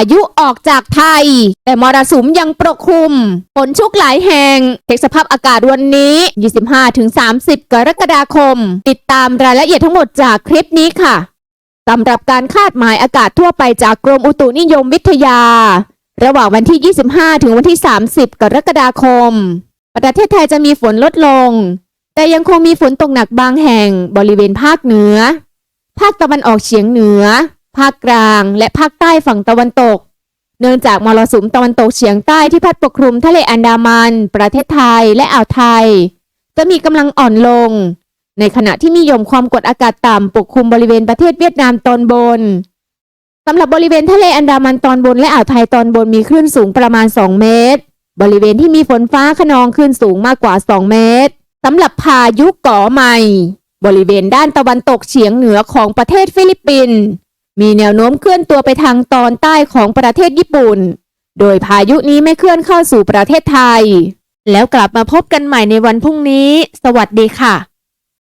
ายุออกจากไทย แต่มรสุมยังปกคลุมฝนชุกหลายแห่งเช็คสภาพอากาศวันนี้ 25-30 กรกฎาคม ติดตามรายละเอียดทั้งหมดจากคลิปนี้ค่ะสำหรับการคาดหมายอากาศทั่วไปจากกรมอุตุนิยมวิทยา ระหว่างวันที่ 25 ถึงวันที่ 30 กรกฎาคม ประเทศไทยจะมีฝนลดลง แต่ยังคงมีฝนตกหนักบางแห่งบริเวณภาคเหนือ ภาคตะวันออกเฉียงเหนือ ภาคกลางและภาคใต้ฝั่งตะวันตก เนื่องจากมรสุมตะวันตกเฉียงใต้ที่พัดปกคลุมทะเลอันดามัน ประเทศไทยและอ่าวไทย จะมีกำลังอ่อนลง ในขณะที่มีหย่อมความกดอากาศต่ำปกคลุมบริเวณประเทศเวียดนามตอนบนสำหรับบริเวณทะเลอันดามันตอนบนและอ่าวไทยตอนบนมีคลื่นสูงประมาณ 2 เมตร บริเวณที่มีฝนฟ้าขนองคลื่นสูงมากกว่า 2 เมตรสำหรับพายุก่อใหม่ บริเวณด้านตะวันตกเฉียงเหนือของประเทศฟิลิปปินส์ มีแนวโน้มเคลื่อนตัวไปทางตอนใต้ของประเทศญี่ปุ่น โดยพายุนี้ไม่เคลื่อนเข้าสู่ประเทศไทย แล้วกลับมาพบกันใหม่ในวันพรุ่งนี้ สวัสดีค่ะ